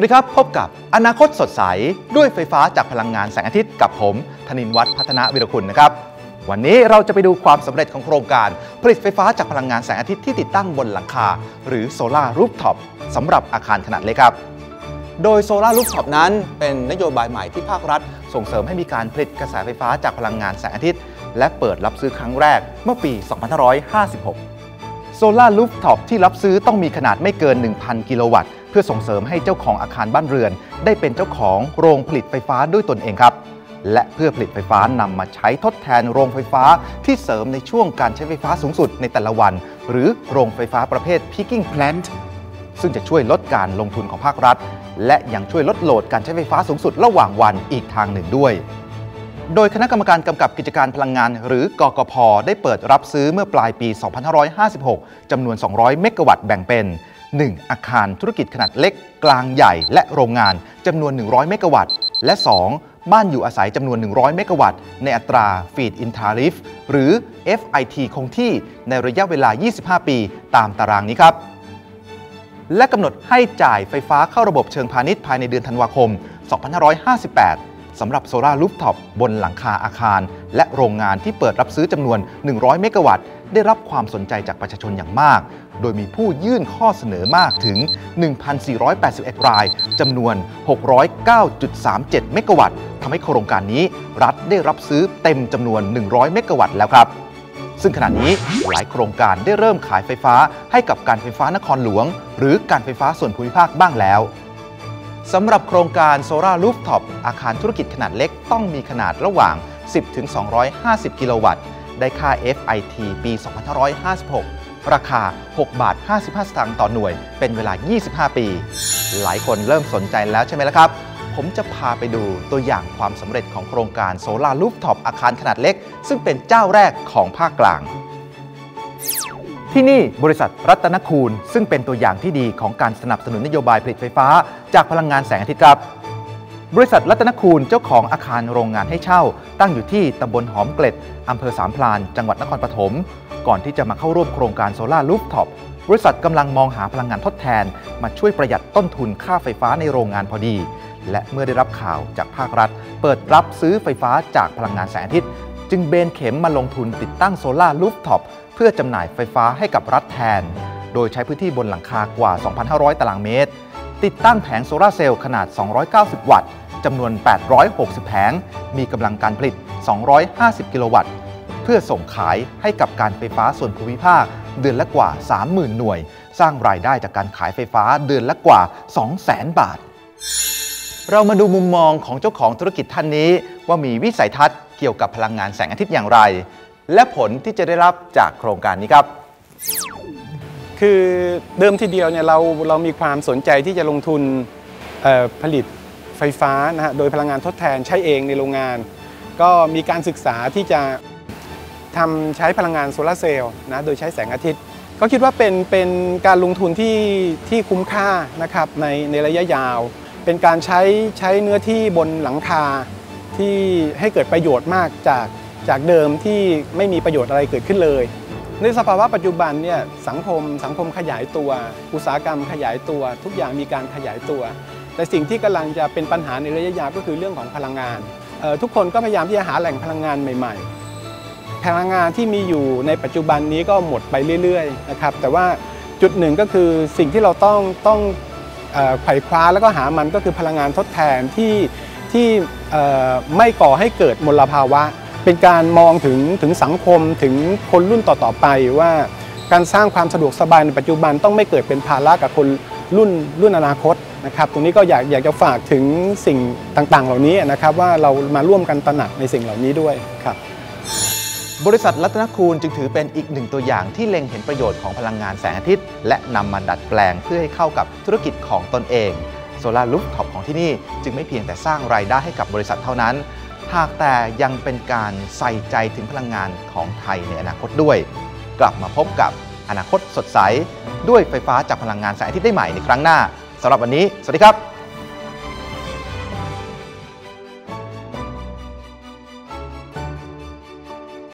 วัสดีครับ พบกับอนาคตสดใส ด้วยไฟฟ้าจากพลังงานแสงอาทิตย์กับผมธนินวัฒน์พัฒนาวิรคุณนะครับ วันนี้เราจะไปดูความสำเร็จของโครงการ ผลิตไฟฟ้าจากพลังงานแสงอาทิตย์ที่ติดตั้งบนหลังคา หรือโซลารูฟท็อปสำหรับอาคารขนาดเล็กครับ โดยโซลารูฟท็อปนั้นเป็นนโยบายใหม่ที่ภาครัฐ ส่งเสริมให้มีการผลิตกระแสไฟฟ้าจากพลังงานแสงอาทิตย์ และเปิดรับซื้อครั้งแรกเมื่อปี 2556 โซลารูฟท็อปที่รับซื้อต้องมีขนาดไม่เกิน 1,000 กิโลวัตต์ เพื่อส่งเสริมให้เจ้าของอาคารบ้านเรือน ได้เป็นเจ้าของโรงผลิตไฟฟ้าด้วยตนเองครับ และเพื่อผลิตไฟฟ้านำมาใช้ทดแทนโรงไฟฟ้าที่เสริมในช่วงการใช้ไฟฟ้าสูงสุดในแต่ละวัน หรือโรงไฟฟ้าประเภท peaking plant ซึ่งจะช่วยลดการลงทุนของภาครัฐ และยังช่วยลดโหลดการใช้ไฟฟ้าสูงสุดระหว่างวันอีกทางหนึ่งด้วยโดยคณะกรรมการกำกับกิจการพลังงาน หรือกกพ ได้เปิดรับซื้อเมื่อปลายปี 2556 จำนวน 200 เมกะวัตต์แบ่งเป็น 1. อาคารธุรกิจขนาดเล็ก กลางใหญ่และโรงงานจำนวน 100 เมกะวัตต์ และ 2. บ้านอยู่อาศัยจำนวน 100 เมกะวัตต์ ในอัตรา Feed in Tarif หรือ FIT คงที่ในระยะเวลา 25 ปี ตามตารางนี้ครับ และกำหนดให้จ่ายไฟฟ้าเข้าระบบเชิงพาณิชย์ภายในเดือนธันวาคม 2558สำหรับโซลารูฟท็อปบนหลังคาอาคาร และโรงงานที่เปิดรับซื้อจำนวน 100 เมกะวัตต์ ได้รับความสนใจจากประชาชนอย่างมาก โดยมีผู้ยื่นข้อเสนอมากถึง 1,481 รายจำนวน 609.37 เมกะวัตต์ทำให้โครงการนี้รัฐได้รับซื้อเต็มจำนวน 100 เมกะวัตต์แล้วครับ ซึ่งขณะนี้หลายโครงการได้เริ่มขายไฟฟ้าให้กับการไฟฟ้านครหลวง หรือการไฟฟ้าส่วนภูมิภาคบ้างแล้วสำหรับโครงการโซลารูฟท็อปอาคารธุรกิจขนาดเล็กต้องมีขนาดระหว่าง 10ถึง250 กิโลวัตต์ ได้ค่า FIT ปี 2556 ราคา 6 บาท 55 สตางค์ต่อหน่วย เป็นเวลา 25 ปี หลายคนเริ่มสนใจแล้วใช่ไหมล่ะครับ ผมจะพาไปดูตัวอย่างความสำเร็จของโครงการโซลารูฟท็อปอาคารขนาดเล็ก ซึ่งเป็นเจ้าแรกของภาคกลางที่นี่บริษัทรัตนคูณ ซึ่งเป็นตัวอย่างที่ดีของการสนับสนุนนโยบายผลิตไฟฟ้า จากพลังงานแสงอาทิตย์ครับ บริษัทรัตนคูณเจ้าของอาคารโรงงานให้เช่า ตั้งอยู่ที่ตำบลหอมเกล็ดอำเภอสามพลาน จังหวัดนครปฐม ก่อนที่จะมาเข้าร่วมโครงการโซลารูฟท็อปบริษัทกำลังมองหาพลังงานทดแทน มาช่วยประหยัดต้นทุนค่าไฟฟ้าในโรงงานพอดี และเมื่อได้รับข่าวจากภาครัฐ เปิดรับซื้อไฟฟ้าจากพลังงานแสงอาทิตย์ จึงเบนเข็มมาลงทุนติดตั้งโซลารูฟท็อปเพื่อจำหน่ายไฟฟ้าให้กับรัฐแทน โดยใช้พื้นที่บนหลังคากว่า 2,500 ตารางเมตร ติดตั้งแผงโซลาร์เซลล์ขนาด 290 วัตต์จำนวน 860 แผง มีกำลังการผลิต 250 กิโลวัตต์ เพื่อส่งขายให้กับการไฟฟ้าส่วนภูมิภาค เดือนละกว่า 30,000 หน่วย สร้างรายได้จากการขายไฟฟ้าเดือนละกว่า 200,000 บาท เรามาดูมุมมองของเจ้าของธุรกิจท่านนี้ ว่ามีวิสัยทัศน์เกี่ยวกับพลังงานแสงอาทิตย์อย่างไร และผลที่จะได้รับจากโครงการนี้ครับ คือเดิมทีเดียวเนี่ยเราเรามีความสนใจที่จะลงทุนผลิตไฟฟ้านะฮะโดยพลังงานทดแทนใช้เองในโรงงาน ก็มีการศึกษาที่จะทำใช้พลังงานโซลาร์เซลล์นะโดยใช้แสงอาทิตย์ ก็คิดว่าเป็นเป็นการลงทุนที่ที่คุ้มค่านะครับในในระยะยาว เป็นการใช้ใช้เนื้อที่บนหลังคาที่ให้เกิดประโยชน์มากจากจากเดิมที่ไม่มีประโยชน์อะไรเกิดขึ้นเลย ในสภาวะปัจจุบันเนี่ยสังคมสังคมขยายตัว อุตสาหกรรมขยายตัว ทุกอย่างมีการขยายตัว แต่สิ่งที่กำลังจะเป็นปัญหาในระยะยาวก็คือเรื่องของพลังงาน ทุกคนก็พยายามที่จะหาแหล่งพลังงานใหม่ๆ พลังงานที่มีอยู่ในปัจจุบันนี้ก็หมดไปเรื่อยๆนะครับแต่ว่าจุดหนึ่งก็คือสิ่งที่เราต้องต้องไขว่คว้าแล้วก็หามันก็คือพลังงานทดแทนที่ที่ไม่ก่อให้เกิดมลภาวะ เป็นการมองถึงถึงสังคมถึงคนรุ่นต่อๆไปว่าการสร้างความสะดวกสบายในปัจจุบันต้องไม่เกิดเป็นภาระกับคนรุ่นรุ่นอนาคตนะครับ ตรงนี้ก็อยากอยากจะฝากถึงสิ่งต่างๆ เหล่านี้นะครับ ว่าเรามาร่วมกันตระหนักในสิ่งเหล่านี้ด้วยครับ บริษัทรัตนคูณจึงถือเป็นอีกหนึ่งตัวอย่างที่เล็งเห็นประโยชน์ของพลังงานแสงอาทิตย์ และนำมาดัดแปลงเพื่อให้เข้ากับธุรกิจของตนเองโซลารูฟท็อปของที่นี่จึงไม่เพียงแต่สร้างรายได้ให้กับบริษัทเท่านั้น หากแต่ยังเป็นการใส่ใจถึงพลังงานของไทยในอนาคตด้วย กลับมาพบกับอนาคตสดใส ด้วยไฟฟ้าจากพลังงานแสงอาทิตย์ได้ใหม่ในครั้งหน้าสำหรับวันนี้ สวัสดีครับ